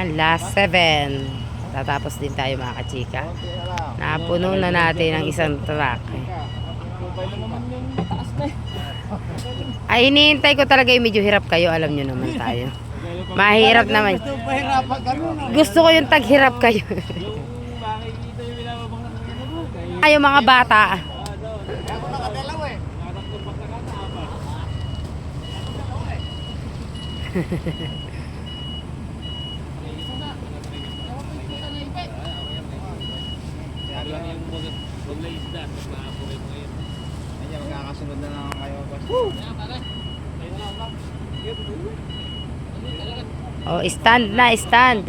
Yan, last seven. Tatapos din tayo mga kachika. Napuno na natin ang isang truck. Ay, hinihintay ko talaga yung medyo hirap kayo. Alam nyo naman tayo. Mahirap naman. Gusto ko yung taghirap kayo. Ay, yung mga bata. Ako nakadalaw eh. Medyo magkakasunod na lang kayo. boss. Oh, stand na, stand.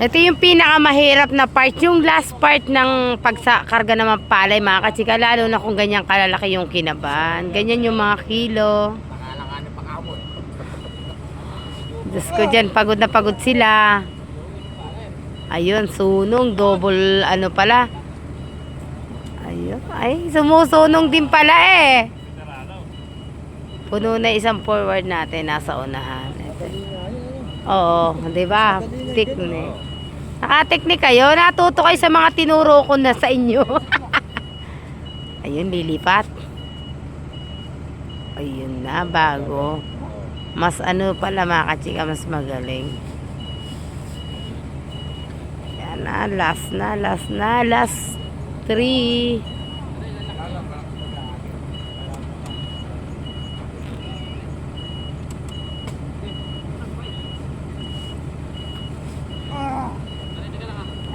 Ito yung pinakamahirap na part, yung last part ng pagsakarga ng mga palay, mga kachika, lalo na kung ganyan kalalaki yung kinaban. Ganyan yung mga kilo. Diyos ko dyan, pagod na pagod sila. Ayun, sunong, double ano pala. Ay, sumusunong din pala eh. Puno na isang forward natin, nasa unahan. Ito. Oo, di ba? Technique. Nakateknik kayo, natuto kayo sa mga tinuro ko na sa inyo. Ayun, lilipat. Ayun na, bago. Mas ano pala mga kachika, mas magaling. Yan na, last na, last na, last three.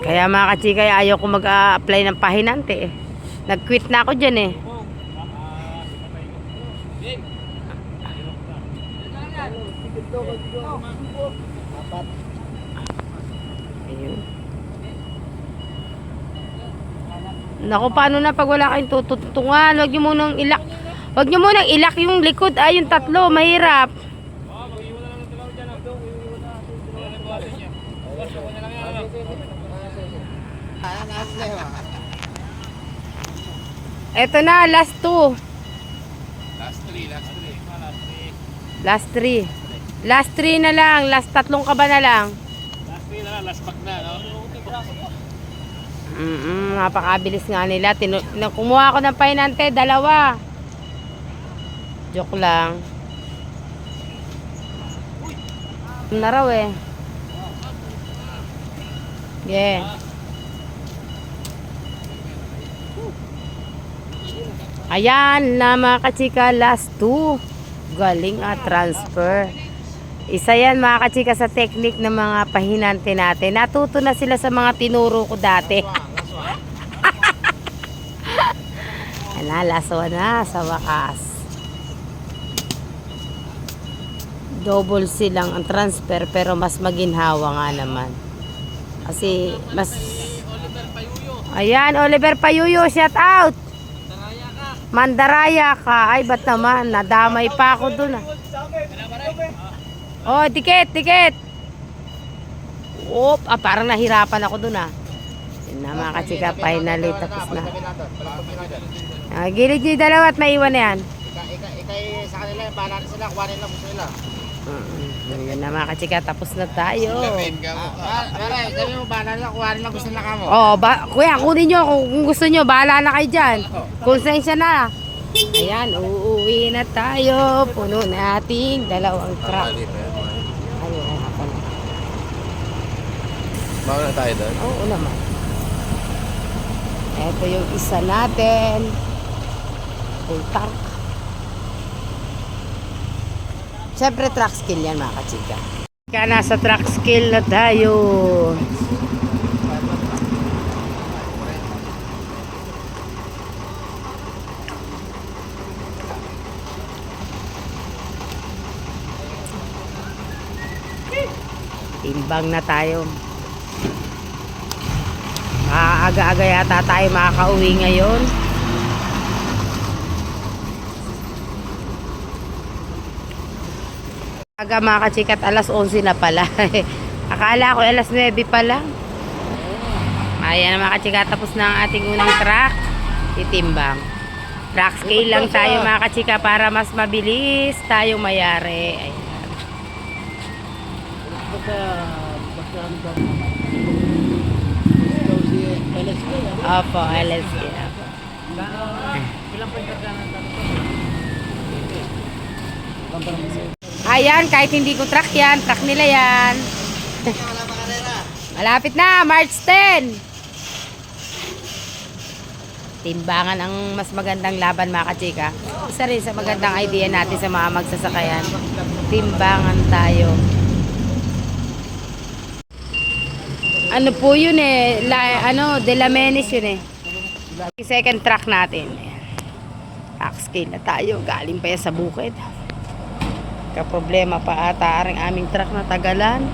Kaya mga kachika, ayaw ko mag-apply ng pahinante eh. Nag-quit na ako dyan eh. Ayun. Naku, paano na pag wala kayong tututungan? Huwag nyo munang ilak. Huwag nyo munang ilak yung likod. Ay, yung tatlo. Mahirap. Ayan na last two. Last three, last three. Last three. Last three na lang. Last tatlong kaba na lang. Last three na, last pack na, no? Mm napakabilis nga nila. Tinu kumuha ako ng painante, dalawa. Joke lang. Na raw eh. Yeah. Ayan na mga kachika, last two. Galing at transfer. Isa yan mga kachika sa technique ng mga pahinante natin. Natuto na sila sa mga tinuro ko dati. Ala, laso na sa wakas. Double silang ang transfer pero mas maginhawa nga naman. Kasi mas... Ayan, Oliver Payuyo, shout out! Mandaraya ka. Ay, ba't naman? Nadamay pa ako dun ah. Oh, tiket, tiket! Oop, ah, parang nahirapan ako dun ah. Yun na mga kachika, finally tapos na. Ah, gilid niyo dalawa at maiwan na yan. Ikay, ikay, ikay sa kanila, bahala sila, kuhanin lang gusto nila. Mm, Yun na mga kachika, tapos na tayo. Ah, Pare, sabi mo, bahala na, kuhanin lang gusto nila kamo. Oh, ba, kuya, kunin nyo kung, kung gusto nyo. Bahala na kayo dyan. Konsensya na. Ayan, uuwi na tayo. Puno nating dalawang truck. Ayun, ay, hapon. Mauna tayo doon. Oo naman. Ito yung isa natin. Full tank. Siyempre truck skill yan mga kachika. Kaya nasa truck skill na tayo. Timbang na tayo. Maaga-aga yata tayo makakauwi ngayon. Aga mga kachikat, alas 11 na pala. Akala ko alas 9 pa lang. Ayan mga kachikat, tapos na ang ating unang track. Titimbang. Track scale lang tayo mga kachika para mas mabilis tayong mayari. Ayan. si LSK? Opo. Ilang pa yung kagana Ayan, kahit hindi ko truck yan, truck nila yan. Malapit na, March 10. Timbangan ang mas magandang laban mga kachika. Isa rin sa magandang idea natin sa mga magsasakayan. Timbangan tayo. Ano po yun eh, la, ano, De La Menes yun eh. Second track natin. Scale na tayo, galing pa yan sa bukid. Kaproblema pa ata ang aming truck na tagalan.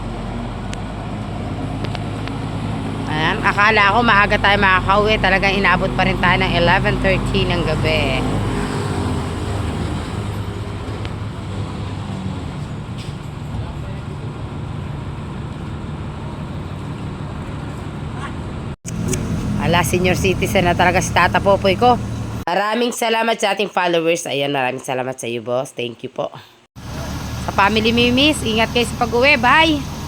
Ayan, akala ko maaga tayo makakauwi. Talagang inabot pa rin tayo ng 11.13 ng gabi. Ala, senior citizen na talaga si Tata Popoy ko. Maraming salamat sa ating followers. Ayan, maraming salamat sa iyo, boss. Thank you po. Sa family Mimis, ingat kayo sa pag-uwi. Bye!